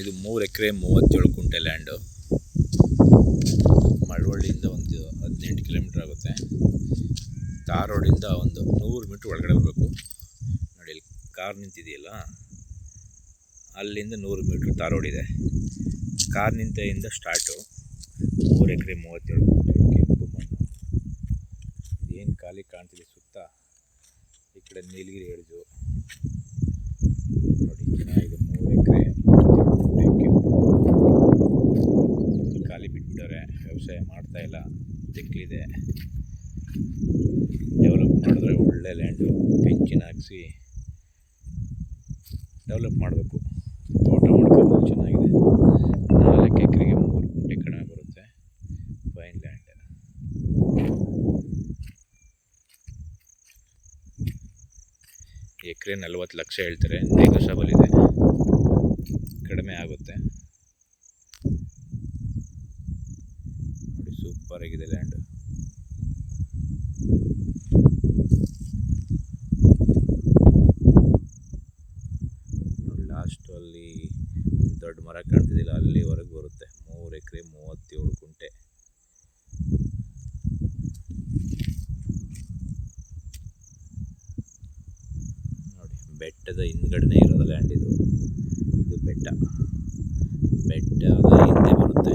ಇದು ಮೂರು ಎಕರೆ ಮೂವತ್ತೇಳು ಕುಂಟೆ ಲ್ಯಾಂಡು ಮಳವಳ್ಳಿಯಿಂದ ಒಂದು ಹದಿನೆಂಟು ಕಿಲೋಮೀಟ್ರ್ ಆಗುತ್ತೆ. ತಾರ್ ಒಂದು ನೂರು ಮೀಟ್ರ್ ಒಳಗಡೆ ಬರಬೇಕು. ನೋಡಿ, ಇಲ್ಲಿ ಕಾರ್ ನಿಂತಿದೆಯಲ್ಲ? ಅಲ್ಲಿಂದ ನೂರು ಮೀಟ್ರ್ ತಾರ್ ಇದೆ. ಕಾರ್ ನಿಂತೆಯಿಂದ ಸ್ಟಾರ್ಟು ಮೂರು ಎಕರೆ ಮೂವತ್ತೇಳು ಕುಂಟೆ ಕೆಂಪು ಮಣ್ಣು. ಏನು ಖಾಲಿ ಕಾಣ್ತಿದೆ ಸುತ್ತ? ಈ ಕಡೆ ನೀಲಗಿರಿ ಹಿಡಿದು ನೋಡಿ ಚೆನ್ನಾಗಿದೆ ಮೂರು ಎಕರೆ ಕುಂಟೆ ಕೆಂಪು ಮಣ್ಣು. ಖಾಲಿ ಬಿಟ್ಬಿಟ್ಟವ್ರೆ ವ್ಯವಸಾಯ ಮಾಡ್ತಾ ಇಲ್ಲ. ತೆಕ್ಕಲಿದೆ ಡೆವಲಪ್ ಮಾಡಿದ್ರೆ ಒಳ್ಳೆ ಲ್ಯಾಂಡು ಬೆಂಚಿನ ಹಾಕ್ಸಿ ಡೆವಲಪ್ ಮಾಡಬೇಕು. ತೋಟ ಮಾಡ್ಕೋಬೋದು, ಚೆನ್ನಾಗಿದೆ. ನಾಲ್ಕು ಎಕರೆಗೆ ಮೂರು ಕುಂಟೆ ಕಡಿಮೆ ಬರುತ್ತೆ ಫೈನ್ ಲ್ಯಾಂಡ್ ಎಕರೆ ನಲ್ವತ್ತು ಲಕ್ಷ ಹೇಳ್ತಾರೆ. ಇದೆ ಕಡಿಮೆ ಆಗುತ್ತೆ ನೋಡಿ ಸೂಪರ್ ಆಗಿದೆ ಲ್ಯಾಂಡ್ ಲಾಸ್ಟ್ ಅಲ್ಲಿ ಒಂದು ದೊಡ್ಡ ಮರ ಕಾಣ್ತಿದ್ದಿಲ್ಲ ಅಲ್ಲಿವರೆಗೆ ಬರುತ್ತೆ. ಮೂರು ಎಕರೆ, ಮೂವತ್ತೇಳು ಕುಂಟೆ ನೋಡಿ, ಬೆಟ್ಟದ ಹಿಂದ್ಗಡೆನೇ ಇರೋದು ಲ್ಯಾಂಡ್ ಇದು. ಇದು ಬೆಟ್ಟ. ಬೆಟ್ಟದ ಹಿಂದೆ ಬರುತ್ತೆ.